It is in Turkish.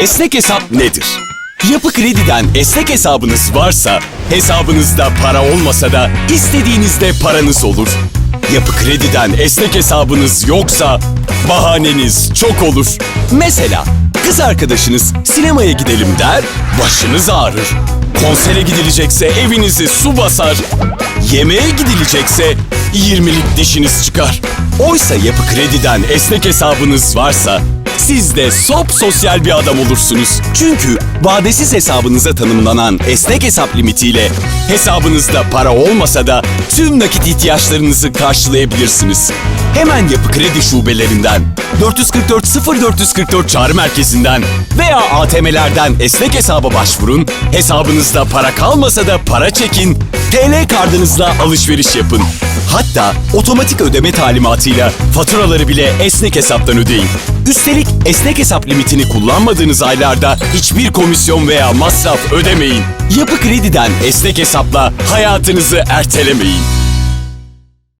Esnek hesap nedir? Yapı Kredi'den esnek hesabınız varsa, hesabınızda para olmasa da istediğinizde paranız olur. Yapı Kredi'den esnek hesabınız yoksa bahaneniz çok olur. Mesela kız arkadaşınız sinemaya gidelim der, başınız ağrır. Konsere gidilecekse evinizi su basar. Yemeğe gidilecekse 20'lik dişiniz çıkar. Oysa Yapı Kredi'den esnek hesabınız varsa siz de sop sosyal bir adam olursunuz. Çünkü vadesiz hesabınıza tanımlanan esnek hesap limitiyle hesabınızda para olmasa da tüm nakit ihtiyaçlarınızı karşılayabilirsiniz. Hemen Yapı Kredi şubelerinden 444 0444 çağrı merkezinden veya ATM'lerden esnek hesaba başvurun. Hesabınızda para kalmasa da para çekin. TL kardınızla alışveriş yapın. Hatta otomatik ödeme talimatıyla faturaları bile esnek hesaptan ödeyin. Üstelik esnek hesap limitini kullanmadığınız aylarda hiçbir komisyon veya masraf ödemeyin. Yapı Kredi'den esnek hesapla hayatınızı ertelemeyin.